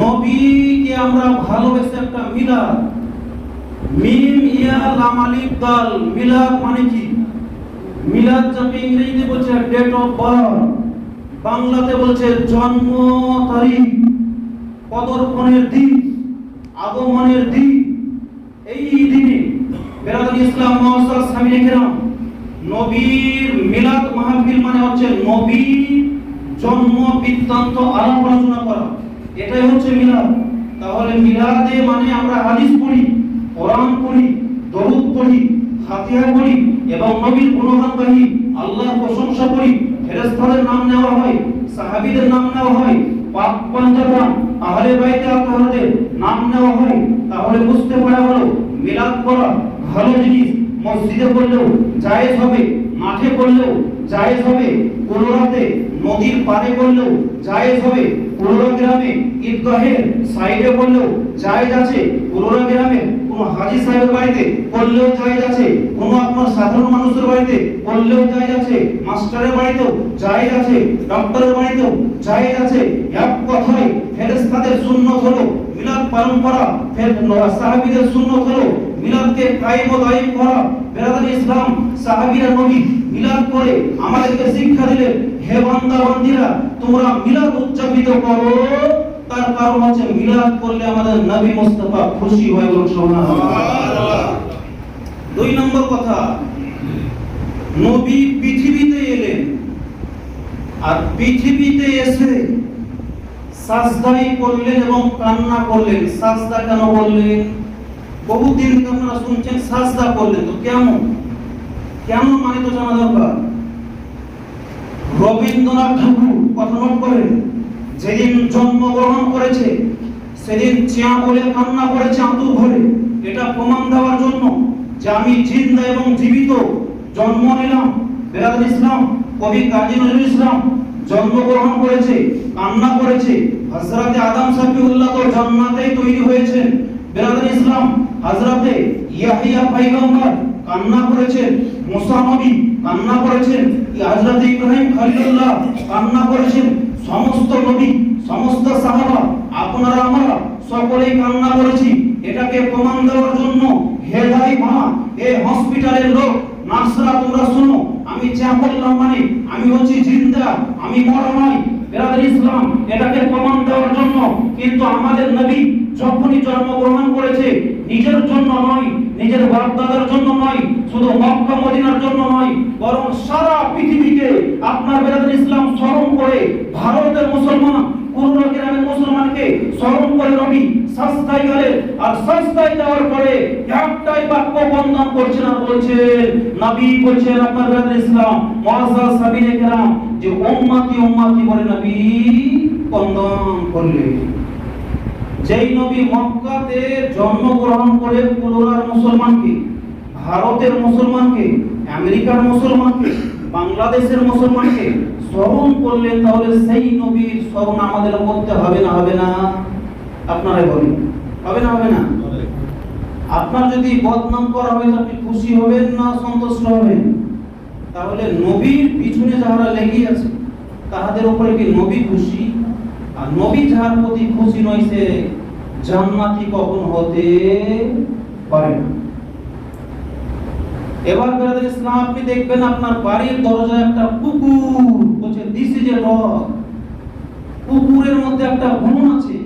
নবীকে আমরা ভালোবেসে একটা মিলাদ। মিম ইয়া লাম আলিফ দাল, মিলাদ মানে কি? মিলাদ যাকে ইংরেজিতে বলছে ডেট অফ বার্থ বাংলাতে বলছে জন্ম তারিখ, পদর্পণের দিন, আগমনের দিন। এই দিনে বেরাদুল ইসলাম মহাসাল সামিনে কেরাম, নবীর মিলাদ মাহফিল মানে হচ্ছে নবীর জন্ম বৃত্তান্ত আলাপ আলোচনা করা। এটাই হচ্ছে মিলাদ। তাহলে মিলাদে মানে আমরা হাদিস পড়ি, কোরআন পড়ি, দরুদ পড়ি, ফাতিহা পড়ি এবং নবীর গুণগান গাই আল্লাহর প্রশংসা করি, ফেরেশতাদের নাম নেওয়া হয়, সাহাবীদের নাম নেওয়া হয়, পাক পঞ্চগণ আহলে বাইতে আত্মহাদের নাম নেওয়া হয়, তাহলে বুঝতে পারা হলো মিলাদ করা ভালো জিনিস। মসজিদে করলেও জায়েজ হবে, মাঠে করলেও জায়েজ হবে, কোনো রাতে নদীর পাড়ে করলেও জায়েজ হবে পুরোনো গ্রামে ঈদগাহের সাইডে করলেও জায়েজ আছে পুরোনো গ্রামে। কোন হাজি সাহেবের বাড়িতে করলেও জায়েজ আছে, কোন আপনার সাধারণ মানুষের বাড়িতে করলেও জায়েজ আছে, মাস্টারের বাড়িতেও জায়েজ আছে, ডক্টরের বাড়িতেও জায়েজ আছে। এক কথায় ফেরেশতাদের সুন্নাত হলো মিলাদ পালন করা, ফের সাহাবীদের সুন্নাত হলো মিলাদকে কায়েম ও দায়ম করা বেরাদার ইসলাম সাহাবীরা নবী মিলাদ করে আমাদেরকে শিক্ষা দিলেন, হে বান্দা, বান্দিরা, তোমরা মিলাদ উদযাপিত করো। তার কারণ হচ্ছে মিলাদ করলে আমাদের নবী মুস্তাফা খুশি হয় বলুন সুবহানাল্লাহ। দুই নম্বর কথা, নবী পৃথিবীতে এলেন আর পৃথিবীতে এসে সাজদাই করলেন এবং কান্না করলেন। সাজদা কেন করলেন? বহুদিন আপনারা শুনছেন, সাজদা করলেন তো কেমন? কেমন মানে তো জানা দরকার? রবীন্দ্রনাথ ঠাকুর কথা নোট করেন, যেদিন জন্মগ্রহণ করেছে, সেদিন চিয়া বলে কান্না করেছে আতুর ঘরে। এটা প্রমাণ দেওয়ার জন্য যে আমি জিন্দা এবং জীবিত, জন্ম নিলাম, বেলাল ইসলাম, কবি কাজী নজরুল ইসলাম, জন্মগ্রহণ করেছে, কান্না করেছে, হযরতে আদম সাফিউল্লাহ তো জান্নাতেই তৈরি হয়েছে বেলাল ইসলাম হযরতে ইয়াহিয়া পয়গম্বর কান্না করেছেন, মুসা নবী কান্না করেছেন, হযরত ইব্রাহিম খলিলুল্লাহ কান্না করেছেন, সমস্ত নবী, সমস্ত সাহাবা, আপনারা আমরা সকলেই কান্না করেছি। এটাকে প্রমাণ দেওয়ার জন্য হে ভাই মা এ হসপিটালের লোক, নার্সরা তোমরা শোনো, আমি যা বললাম মানে আমি হচ্ছি জিন্দা, আমি মরা নাই বেরাদার ইসলাম, এটাকে প্রমাণ দেওয়ার জন্য কিন্তু আমাদের নবী যখনই জন্মগ্রহণ করেছে নিজের জন্য নয়, নিজের বাপ দাদার জন্য নয়, শুধু মক্কা, মদিনার জন্য নয়, বরং সারা পৃথিবীকে আপনার বেরাদার ইসলাম স্মরণ করে ভারতের মুসলমান গ্রামের মুসলমানকে স্মরণ করে সস্তায় আর সস্তায় পরে একটাই বাক্য বন্ধন করছেন আর বলছেন, নবী বলছেন আপনার বেরাদার ইসলাম মুআজ্জাজ সাবিনে কেরাম, যে উম্মতি উম্মতি বলে নবী বন্ধন করলেন। যেই নবী মক্কাতে জন্মগ্রহণ করে পুনরার মুসলমানকে, ভারতের মুসলমানকে, আমেরিকার মুসলমানকে, বাংলাদেশের মুসলমানকে স্মরণ করলেন, তাহলে সেই নবীর স্মরণ আমাদের করতে হবে না হবে না? আপনারাই বলেন, হবে না হবে না? আপনার যদি বদনাম করা হয়, আপনি খুশি হবেন না সন্তুষ্ট হবেন? তাহলে নবীর পিছনে যারা লেগে আছে, তাহাদের উপরে কি নবী খুশি? আর নবী যার প্রতি খুশি সে জান্নাতি কখন হতে পারে না। এবার বেরাদের ইসলাম, আপনি দেখবেন আপনার বাড়ির দরজায় একটা কুকুর বলছে দিস ইজ এ কুকুরের মধ্যে একটা গুণ আছে।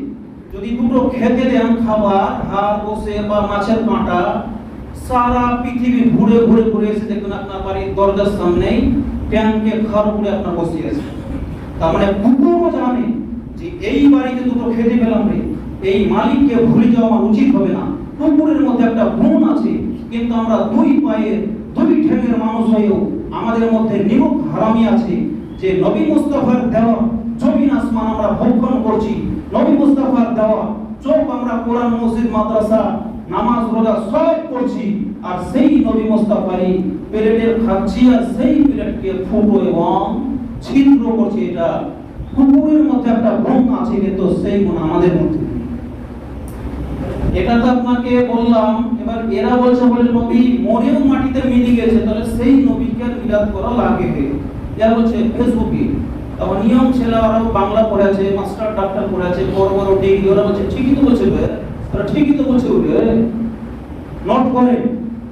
যদি দুটো খেতে দেন খাবার, হাড় বসে বা মাছের কাঁটা সারা পৃথিবী ঘুরে ঘুরে ঘুরে এসে দেখবেন আপনার বাড়ির দরজার সামনেই ট্যাঙ্কে খার উপরে আপনার বসে আছে। তার মানে কুকুরও জানে যে এই বাড়িতে দুটো খেতে পেলাম রে, এই মালিককে ভুলে যাওয়া উচিত হবে না। কুকুরের মধ্যে একটা গুণ আছে, কিন্তু আমরা দুই পায়ের, দুই ঠ্যাঙের মানুষ হয়েও আমাদের মধ্যে নিমক হারামি আছে যে নবী মুস্তাফার দেওয়া জমিন আসমান আমরা ভক্ষণ করছি। নবী মুস্তাফার দেওয়া চোখ আমরা কোরআন, মসজিদ, মাদ্রাসা, নামাজ, রোজা সব করছি আর সেই নবী মুস্তাফারই প্লেটের খাচ্ছি আর সেই প্লেটকে ফুটো এবং ছিদ্র করছি এটা কুকুরের মধ্যে একটা গুণ আছে, কিন্তু সেই গুণ আমাদের মধ্যে। এটা তো আপনাকে বললাম, এবার এরা বলছে বলে নবী মরেও মাটিতে মিলে গেছে, তাহলে সেই নবীকে মিলাদ করা লাগে এরা বলছে, ফেসবুকে। তখন নিয়ম ছেলে ওরাও বাংলা পড়েছে মাস্টার ডাক্তার পড়েছে বড় বড় ডিগ্রি ওরা বলছে, ঠিকই তো বলছে ওরা ঠিকই তো বলছে ওরে। নোট করে,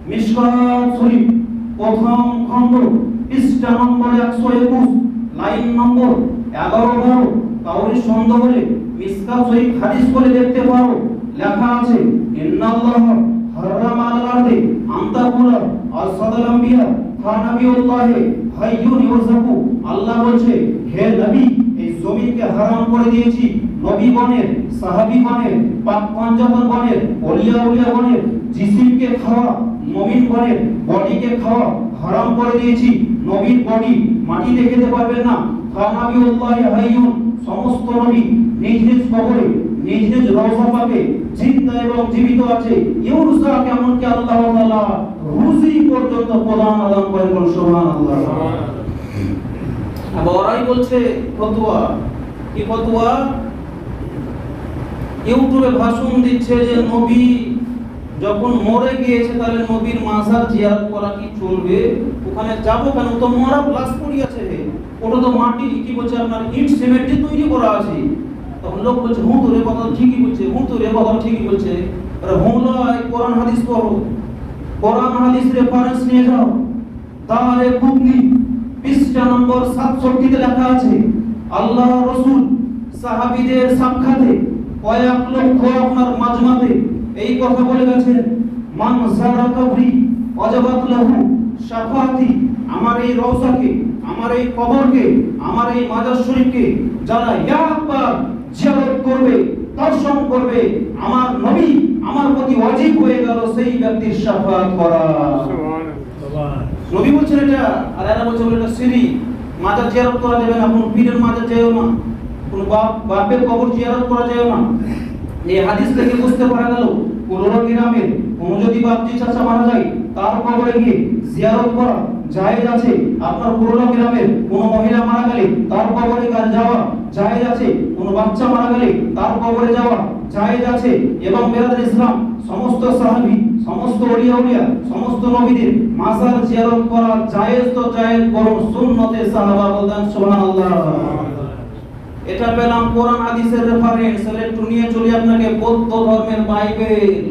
মিশকাত শরীফ, প্রথম খণ্ড, পৃষ্ঠা নম্বর একশো একুশ, লাইন নম্বর এগারো বারো কাউরি সন্দেহ হলে মিসকাত শরীফ হাদিস করে দেখতে পারো। লেখা আছে, ইন্নাল্লাহ হারাম আলাল আরদি আন্তাকুলা আসাদাল আম্বিয়া হাইয়ুন ইউরজাকু। আল্লাহ বলছে, হে নবী, এই জমিনকে হারাম করে দিয়েছি। নবীগণের সাহাবীগণের পাক পঞ্জাতনগণের ওলিয়া উলিয়াগণের জিসিমকে খাওয়া মুমিনগণের বডিকে খাওয়া হারাম করে দিয়েছি। নবীর বডি মাটিতে খেতে পারবেন না। সমস্ত নবী নিজ নিজ কবরে, নিজ নিজ এবং জীবিত আছে। কি আল্লাহ রুজি পর্যন্ত প্রদান আদান করেন ওরাই বলছে কি ইউটিউবে ভাষণ দিচ্ছে যে নবী যখন মরে গিয়েছে, তাহলে নবীর মাজার জিয়ারত করা কি চলবে? ওখানে যাব কেন? তো মরা প্লাস পড়ি ওটা তো মাটি, কি বলছে আপনার, ইট, সিমেন্ট দিয়ে তৈরি করা আছে। তখন লোক বলছে, হুঁ, তোরে কথা ঠিকই বলছে, হুঁ, তোরে কথা ঠিকই বলছে। আরে, হুঁ লয় কোরআন হাদিস পড়ো। কোরআন হাদিস রেফারেন্স নিয়ে যাও। তাহলে কুবলি পৃষ্ঠা নম্বর সাতষট্টিতে লেখা আছে, আল্লাহ রসুল সাহাবিদের সাক্ষাতে কয়েক লক্ষ আপনার মাজমাতে এই কথা বলে গেছেন, মান জারা কবরি অজাবাত লাহু শাফাতি আমার এই রওজাকে আমার এই কবরকে আমার এই মাজার শরীফকে যারা একবার জিয়ারত করবে দর্শন করবে আমার নবী আমার প্রতি ওয়াজিব হয়ে গেল সেই ব্যক্তির শাফাত করা। নবী বলছেন এটা আর এরা বলছে বলে এটা সিরি মাজার জিয়ারত করা যাবে না কোন পীরের মাজার যায়ও না কোন বাপ বাপের কবর জিয়ারত করা যাবে না। এই হাদিস থেকে বুঝতে পারা গেল পুরোনো গ্রামের কোন যদি বাপজি চাচা মারা যায় তার কবরে গিয়ে জিয়ারত করা জায়েজ আছে, আপনার পুরোনো গ্রামের কোন মহিলা মারা গেলে তার কবরে যাওয়া? জায়েজ আছে, কোন বাচ্চা মারা গেলে তার কবরে যাওয়া? জায়েজ আছে, এবং বেরাদার ইসলাম, সমস্ত সাহাবি, সমস্ত উলিয়া, সমস্ত নবীদের মাজার জিয়ারত করা জায়েজ তো জায়েজ, বরং সুন্নতে সাহাবা বলতেন, সুবহানাল্লাহ। এটা পেলাম কোরআন হাদিসের রেফারেন্স তাহলে একটু নিয়ে চলি আপনাকে, বৌদ্ধ ধর্মের বাইবেল।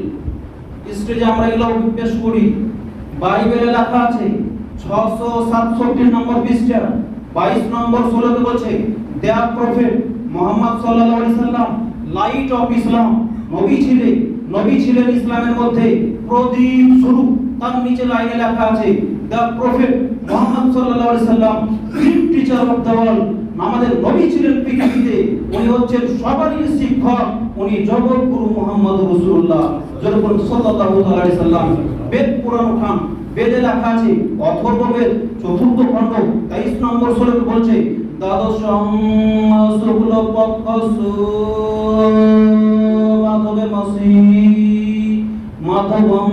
স্টেজে আমরা এগুলো পেশ করি, বাইবেলে লেখা আছে ছশো সাতষট্টি নম্বর পৃষ্ঠা, বাইশ নম্বর ষোলোতে বলছে, দেয়া প্রফেট মোহাম্মদ আলাইহি সাল্লাম লাইট অফ ইসলাম নবী ছিলেন নবী ছিলেন ইসলামের মধ্যে প্রদীপ স্বরূপ, তার নিচে লাইনে লেখা আছে, দ্য প্রফেট মোহাম্মদ আলাইহি সাল্লাম টিচার অফ দ্য ওয়ার্ল্ড আমাদের নবী ছিলেন পৃথিবীতে, উনি হচ্ছেন সবারই শিক্ষক, উনি জগৎ গুরু মোহাম্মদ যখন সাল্লাল্লাহু আলাইহি সাল্লাম বেদ পুরাণ উঠান বেদে লেখা আছে, অথর্ব বেদ, চতুর্থ খণ্ড 23 নম্বর শ্লোকে বলছে, দ্বাদশং শুক্ল পক্ষ মাধবে মাসি মাধবম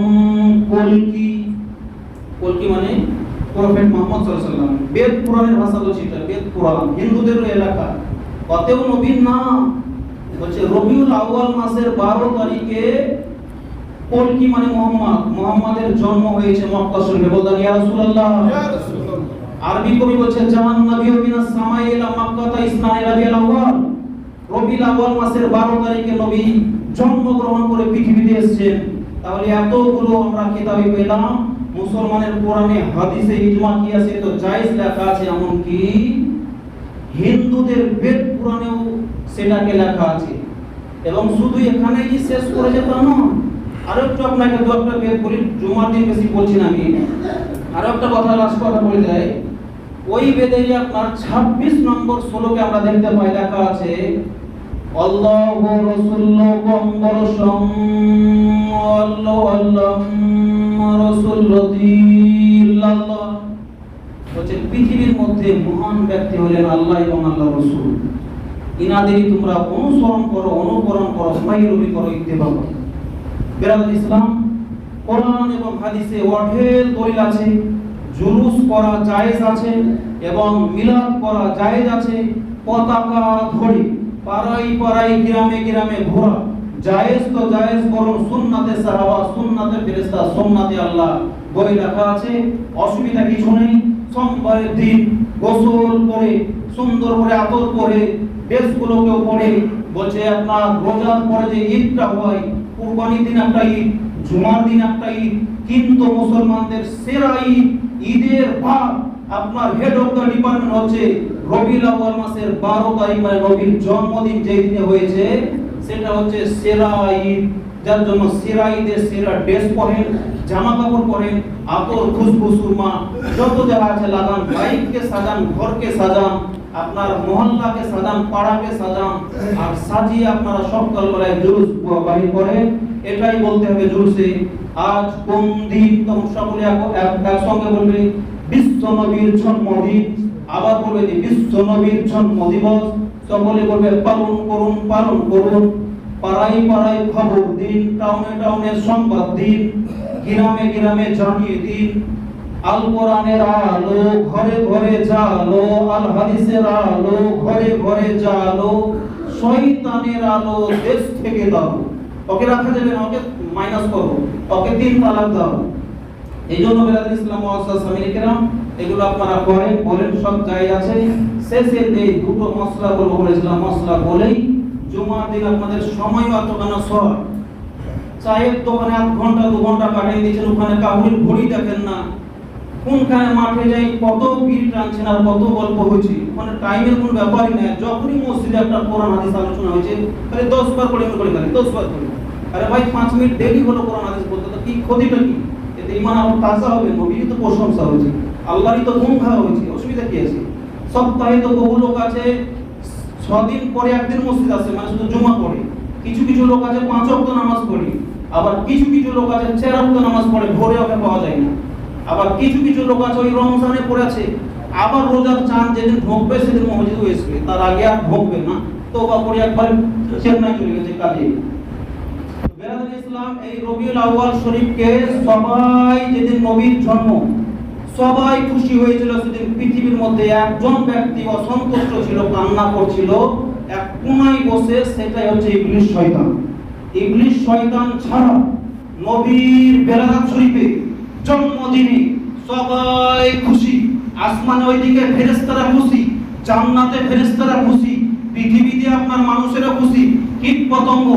কলকি। কলকি মানে প্রফেট মোহাম্মদ সাল্লাল্লাহু আলাইহি বেদ পুরাণের ভাষা বলছি এটা, বেদ পুরাণ। হিন্দুদের এলাকা কতেও নবীর নাম বলছে রবিউল আউয়াল মাসের 12 তারিখে কলকি মানে মোহাম্মদ? মোহাম্মদের জন্ম হয়েছে মক্কা শরীফে। বলতেন ইয়া রাসূলুল্লাহ। আরবি কবি বলছে জামান নবী মিনাস সামাই ইলা মক্কা তা ইসনাই রাবিউল আউয়াল রবিউল আউয়াল মাসের 12 তারিখে নবী জন্মগ্রহণ করে পৃথিবীতে এসেছেন। তাহলে এতগুলো আমরা কিতাবে পেলাম মুসলমানের কোরআনে হাদিসে ইজমা কি আছে? তো জায়েজ লেখা আছে এমন কি হিন্দুদের বেদ পুরাণেও সেটাকে লেখা আছে। এবং শুধু এখানে কি শেষ করে যেত না আরও একটু আপনাকে দু একটা বেদ বলি, জুমার দিন বেশি বলছি না আমি। আরও একটা কথা লাস্ট কথা বলে দেয় ওই বেদে আপনার 26 নম্বর শ্লোকে আমরা দেখতে পাই, লেখা আছে, আল্লাহ রাসূলুল্লাহ কম্বরসম আল্লাহ আল্লাহ রাসূলুল্লাহ বলছে পৃথিবীর মধ্যে মহান ব্যক্তি হলেন আল্লাহ এবং আল্লাহ রসুল। ইনাদেরই তোমরা অনুসরণ করো, অনুকরণ করো রবি করো ইত্তেবা করো বেরাদুল ইসলাম, কোরআন এবং হাদিসে অঢেল দলিল আছে, জুলুস করা জায়েজ আছে এবং মিলাদ করা জায়েজ আছে, পতাকা ধরে, পাড়াই পাড়াই, গ্রামে গ্রামে ঘোরা। জায়েজ তো জায়েজ, বরং সুন্নাতে সাহাবা, সুন্নাতে ফেরেশতা, সুন্নাতে আল্লাহ বই লেখা আছে। অসুবিধা কিছু নেই, সোমবারের দিন গোসল করে, সুন্দর করে আতর করে ড্রেসগুলোকেও পরে বলছে, আপনার রোজার পরে যে ঈদটা হয় কুরবানির দিন একটা ঈদ, জুমার দিন একটা ঈদ, কিন্তু মুসলমানদের সেরা ঈদ, ঈদের ভাগ আপনার হেড অফ দ্য ডিপার্টমেন্ট হচ্ছে রবিউল আউয়াল মাসের 12 তারিখ মানে নবীর জন্মদিন যেই দিনে হয়েছে, সেটা হচ্ছে সেরা ঈদ। যার জন্য সেরা ঈদের সেরা ড্রেস পরেন, জামা কাপড় পরেন, আতর, খুশবু, সুরমা, যত যা আছে লাগান, বাইককে সাজান, ঘরকে সাজান আপনার মহল্লাকে সাজান পাড়াকে সাজান আর সাজিয়ে আপনারা সকাল বেলায় জুলুস বাহির করেন এটাই বলতে হবে জুলুসে। আজ কোন দিন তোমরা সকলে এক- এক- একসঙ্গে বলবে, বিশ্ব নবীর জন্মদিন আবার বলবে যে, বিশ্ব নবীর জন্ম দিবস। সকলে বলবে, পালন করুন পালন করুন। পাড়ায় পাড়ায় খবর দিন, টাউনে টাউনে সংবাদ দিন। গ্রামে গ্রামে জানিয়ে দিন। আল কোরআনের আলো ঘরে ঘরে জালো আল হাদিসের আলো ঘরে ঘরে জালো শয়তানের আলো দেশ থেকে দাও। ওকে রাখা যাবে না, ওকে মাইনাস করো। ওকে তিন তালাক দাও। এই জন্য বেলাদ ইসলাম আমিরিকেরাম এগুলো আপনারা করেন বলেন, সব জায়গা আছে। শেষে এই দুটো মশলা বলব বলেছিলাম মশলা বলেই জুমার দিন আপনাদের সময় অতখানা শর্ট চায়ের দোকানে আধ ঘণ্টা, দু ঘণ্টা কাটিয়ে দিয়েছেন, ওখানে কাউরির ঘড়ি দেখেন না। কোনখানে মাঠে যাই, কত ভিড় টানছেন আর কত গল্প হয়েছে ওখানে টাইমের কোনো ব্যাপারই নেই। যখনই মসজিদে একটা কোরআন হাদিস আলোচনা হয়েছে, তাহলে দশ বার করে করে গেলে দশ বার করে। আরে ভাই, পাঁচ মিনিট দেরি হলো কোরআন হাদিস বলতে তো কি ক্ষতিটা কি? এতে ইমান আরও তাজা হবে, নবীরই তো প্রশংসা হয়েছে, আল্লাহরই তো গুণ গাওয়া হয়েছে, অসুবিধা কি আছে? সপ্তাহে তো বহু লোক আছে, ছদিন পরে একদিন মসজিদ আছে মানে শুধু জমা পড়ে। কিছু কিছু লোক আছে পাঁচ অক্ত নামাজ পড়ে, আবার কিছু কিছু লোক আছে চার অক্ত নামাজ পড়ে ভোরে ওকে পাওয়া যায় না। আবার কিছু কিছু লোক আছে, ওই রমজানে পড়েছে আবার রোজার চাঁদ যেদিন ঢোকবে সেদিন মসজিদ হয়েছে তার আগে আর ঢোকবে না। তো বা পরে একবার চেন্নাই চলে গেছে কাজে। বেরাদুল ইসলাম, এই রবিউল আউয়াল শরীফকে সবাই যেদিন নবীর জন্ম, সবাই খুশি হয়েছিল সেদিন পৃথিবীর মধ্যে একজন ব্যক্তি অসন্তুষ্ট ছিল, কান্না করছিল, এক কোনায় বসে সেটাই হচ্ছে ইবলিশ শয়তান। ইবলিশ শয়তান ছাড়া নবীর বেলাদাত শরীফে জন্মদিনে সবাই খুশি। আসমানে ওইদিকে ফেরেশতারা খুশি, জান্নাতে ফেরেশতারা খুশি, পৃথিবীতে আপনার মানুষেরা খুশি। কীট পতঙ্গ,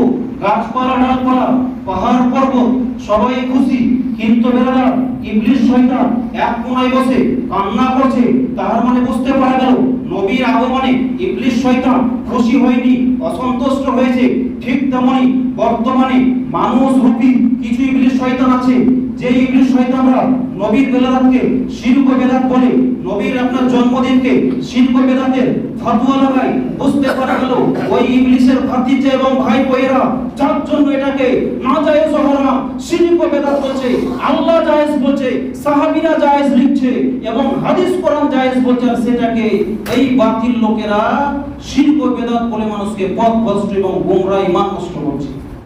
গাছপালা, ডালপালা, পাহাড়, পর্বত, সবাই খুশি। কিন্তু বেলাদা ইবলিশ শয়তান এক কোনায় বসে কান্না করছে। তার মানে বুঝতে পারা গেল, নবীর আগমনে ইবলিশ শয়তান খুশি হয়নি, অসন্তুষ্ট হয়েছে। ঠিক তেমনি বর্তমানে মানুষ, রূপী, কিছু ইবলিশ শয়তান আছে। যে ইবলিশ শয়তানরা নবীর বেলাদাতকে শিল্প বেদাত বলে, নবীর আপনার জন্মদিনকে শিল্প বেদাতের ফতোয়া লাগায় বুঝতে পারা গেল, ওই ইবলিশের ভাতিজা এবং ভাই বোয়েরা যার জন্য এটাকে না জায়েজ হারাম শিল্প বেদাত বলছে, আল্লাহ জায়েজ বলছে, সাহাবীরা জায়েজ লিখছে এবং হাদিস কোরআন জায়েজ বলছে, আর সেটাকে এই বাতিল লোকেরা শিল্প বেদাত বলে মানুষকে পথ ভ্রষ্ট এবং গোমরা ইমান নষ্ট করছে